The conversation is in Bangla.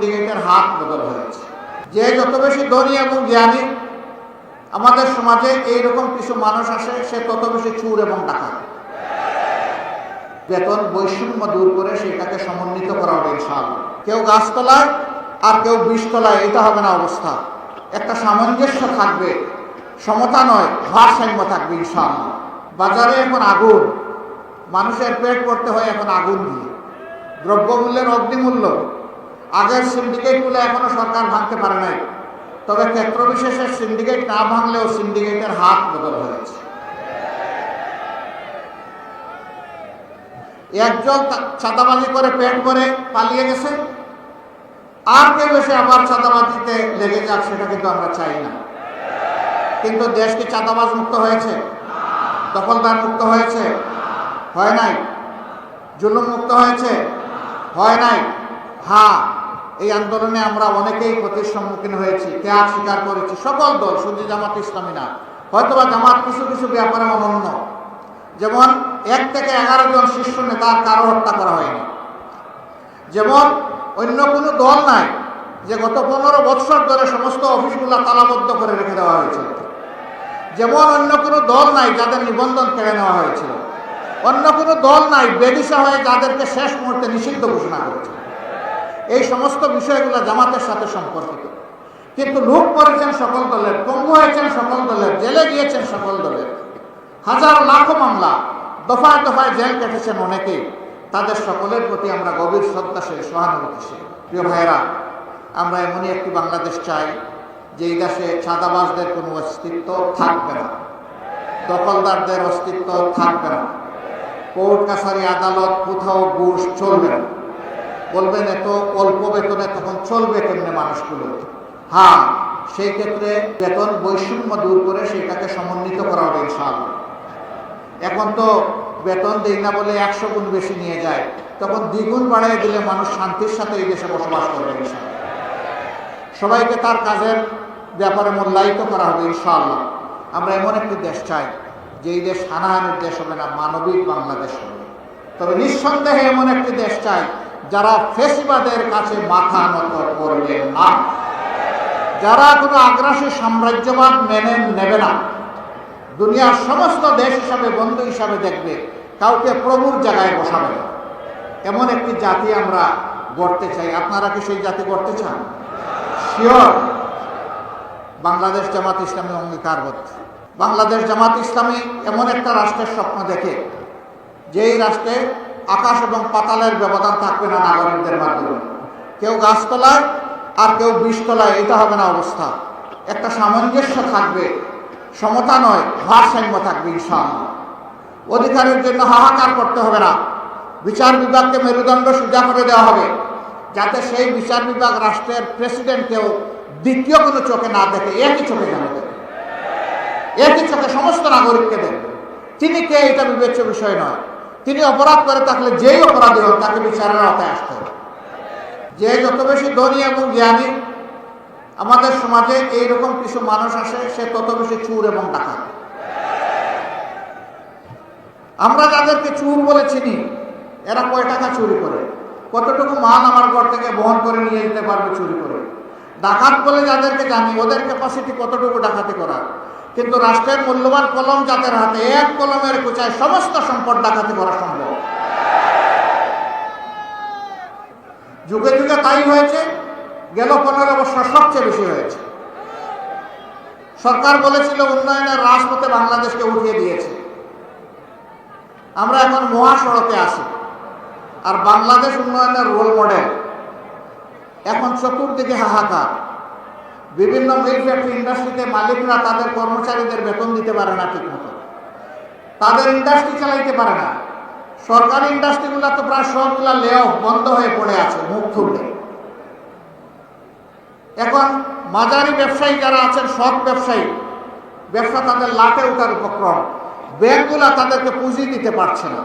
সিন্ডিকেটের হাত বদল হয়েছে। যে যত বেশি ধনী এবং জ্ঞানী আমাদের সমাজে এইরকম কিছু মানুষ আসে, সে তত বেশি চুর এবং টাকা বেতন বৈষম্য দূর করে সেটাকে সমন্বিত করা হবে ইনশাআল্লাহ। কেউ গাছতলায় আর কেউ বীজতলায়, এটা হবে না অবস্থা। একটা সামঞ্জস্য থাকবে, সমতা নয়, ভারসাম্য থাকবে ইনশাআল্লাহ। বাজারে এখন আগুন, মানুষের পেট করতে হয় এখন আগুন দিয়ে। দ্রব্যমূল্যের অগ্নিমূল্য আগের সিন্ডিকেটগুলো এখনও সরকার ভাঙতে পারে নাই। তবে ক্ষেত্র বিশেষে সিন্ডিকেট না ভাঙলেও সিন্ডিকেটের হাত বদল হয়েছে একজন চাঁদাবাজি করে পেট করে পালিয়ে গেছে। আর কেউ এসে আবার চাঁদাবাজিতে লেগে যাক, সেটা কিন্তু আমরা চাই না। কিন্তু দেশ কি চাঁদাবাজ মুক্ত হয়েছে? দখলদার মুক্ত হয়েছে? হয় নাই? জুলুম মুক্ত হয়েছে? হয় নাই? হ্যাঁ। এই আন্দোলনে আমরা অনেকেই ক্ষতির সম্মুখীন হয়েছি, ত্যাগ স্বীকার করেছি, সকল দল শুধু জামাত ইসলামী না হয়তোবা জামাত কিছু কিছু ব্যাপারে অনন্য। যেমন এক থেকে এগারো জন শীর্ষ নেতার কারও হত্যা করা হয়নি। যেমন অন্য কোনো দল নাই যে গত পনেরো বৎসর ধরে সমস্ত অফিসগুলো তালাবদ্ধ করে রেখে দেওয়া হয়েছিল যেমন অন্য কোনো দল নাই যাদের নিবন্ধন কেড়ে নেওয়া হয়েছিল অন্য কোনো দল নাই বেদিশা হয়ে যাদেরকে শেষ মুহূর্তে নিষিদ্ধ ঘোষণা করেছে। এই সমস্ত বিষয়গুলো জামাতের সাথে সম্পর্কিত। কিন্তু লোক করেছেন সকল দলের, পঙ্গু হয়েছেন সকল দলের, জেলে গিয়েছেন সকল দলের। হাজার লাখো মামলা, দফায় দফায় জেল কেটেছেন অনেকেই। তাদের সকলের প্রতি আমরা গভীর শ্রদ্ধাশীল সহানুভূতিশীল প্রিয় ভাইয়েরা, আমরা এমনই একটি বাংলাদেশ চাই যে এই দেশে ছাদাবাসদের কোনো অস্তিত্ব থাকবে না। দখলদারদের অস্তিত্ব থাকবে না। কোর্ট, কাছারি আদালত, কোথাও ঘুষ চলবে না। বলবেন, এত অল্প বেতনে তখন চলবে কেমনে মানুষগুলো। হ্যাঁ সেই ক্ষেত্রে বেতন বৈষম্য দূর করে সেটাকে সমন্বিত করা হবে ইনশাআল্লাহ। এখন তো বেতন দেই না বলে একশো গুণ বেশি নিয়ে যায়। তখন দ্বিগুণ বাড়াই দিলে মানুষ শান্তির সাথে এই দেশে বসবাস করবে সবাইকে তার কাজের ব্যাপারে মূল্যায়িত করা হবে ইনশাআল্লাহ। আমরা এমন একটি দেশ চাই যে এই দেশ হানাহানির দেশ হবে না, মানবিক বাংলাদেশ হবে। তবে নিঃসন্দেহে এমন একটি দেশ চাই যারা ফেসিবাদের কাছে মাথা নত করবে না, যারা কোনো আগ্রাসী সাম্রাজ্যবাদ মেনে নেবে না, দুনিয়ার সমস্ত দেশ হিসাবে, বন্ধু হিসাবে দেখবে, কাউকে প্রভুর জায়গায় বসাবে না। এমন একটি জাতি আমরা গড়তে চাই। আপনারা কি সেই জাতি গড়তে চান? শিওর বাংলাদেশ জামাত ইসলামী অঙ্গীকারবদ্ধ। বাংলাদেশ জামাত ইসলামী এমন একটা রাষ্ট্রের স্বপ্ন দেখে, যেই রাষ্ট্রে আকাশ এবং পাতালের ব্যবধান থাকবে না নাগরিকদের মাধ্যমে। কেউ গাছতলায় আর কেউ বীজতলায়, এটা হবে না অবস্থা। একটা সামঞ্জস্য থাকবে, সমতা নয়, ভারসাম্য থাকবে ইনশাআল্লাহ। অধিকারের জন্য হাহাকার করতে হবে না। বিচার বিভাগকে মেরুদণ্ড সোজা করে দেওয়া হবে, যাতে সেই বিচার বিভাগ রাষ্ট্রের প্রেসিডেন্টকেও দ্বিতীয় কোনো চোখে না দেখে, একই চোখে দেখে। একই চোখে সমস্ত নাগরিককে দেন তিনি কে, এটা বিবেচ্য বিষয় নয়। তিনি অপরাধ করে থাকলে যেই অপরাধী হন তাকে বিচারের আওতায় আসতে হবে। যে যত বেশি ধনী এবং জ্ঞানী আমাদের সমাজে এইরকম কিছু মানুষ আসে, সে তত বেশি চুর এবং ডাকাত। আমরা যাদেরকে চুর বলে চিনি, এরা কয় টাকা চুরি করে? কতটুকু মাল আমার ঘর থেকে বহন করে নিয়ে যেতে পারবে চুরি করে? ডাকাত বলে যাদেরকে জানি, ওদের ক্যাপাসিটি কতটুকু ডাকাতি করার? কিন্তু রাষ্ট্রের মূল্যবান কলম যাদের হাতে এক কলমের কুচায় সমস্ত সম্পদ ডাকাতি করা সম্ভব। যুগে যুগে তাই হয়েছে, গেল পনেরো বছর সবচেয়ে বেশি হয়েছে। সরকার বলেছিল উন্নয়নের রাজপথে বাংলাদেশকে উঠিয়ে দিয়েছে। আমরা এখন মহাসড়কে আছি, আর বাংলাদেশ উন্নয়নের রোল মডেল এখন চতুর্দিকে হাহাকার। বিভিন্ন মিল ফ্যাক্টরি ইন্ডাস্ট্রিতে মালিকরা তাদের কর্মচারীদের বেতন দিতে পারে না ঠিক মতো তাদের ইন্ডাস্ট্রি চালাইতে পারে না। সরকারি ইন্ডাস্ট্রিগুলো তো প্রায় সবগুলা লে বন্ধ হয়ে পড়ে আছে, মুখ থুবড়ে এখন মাঝারি ব্যবসায়ী যারা আছেন সব ব্যবসায়ী, ব্যবসা তাদের লাটে ওঠার উপক্রম। ব্যাংকগুলা তাদেরকে পুঁজি দিতে পারছে না।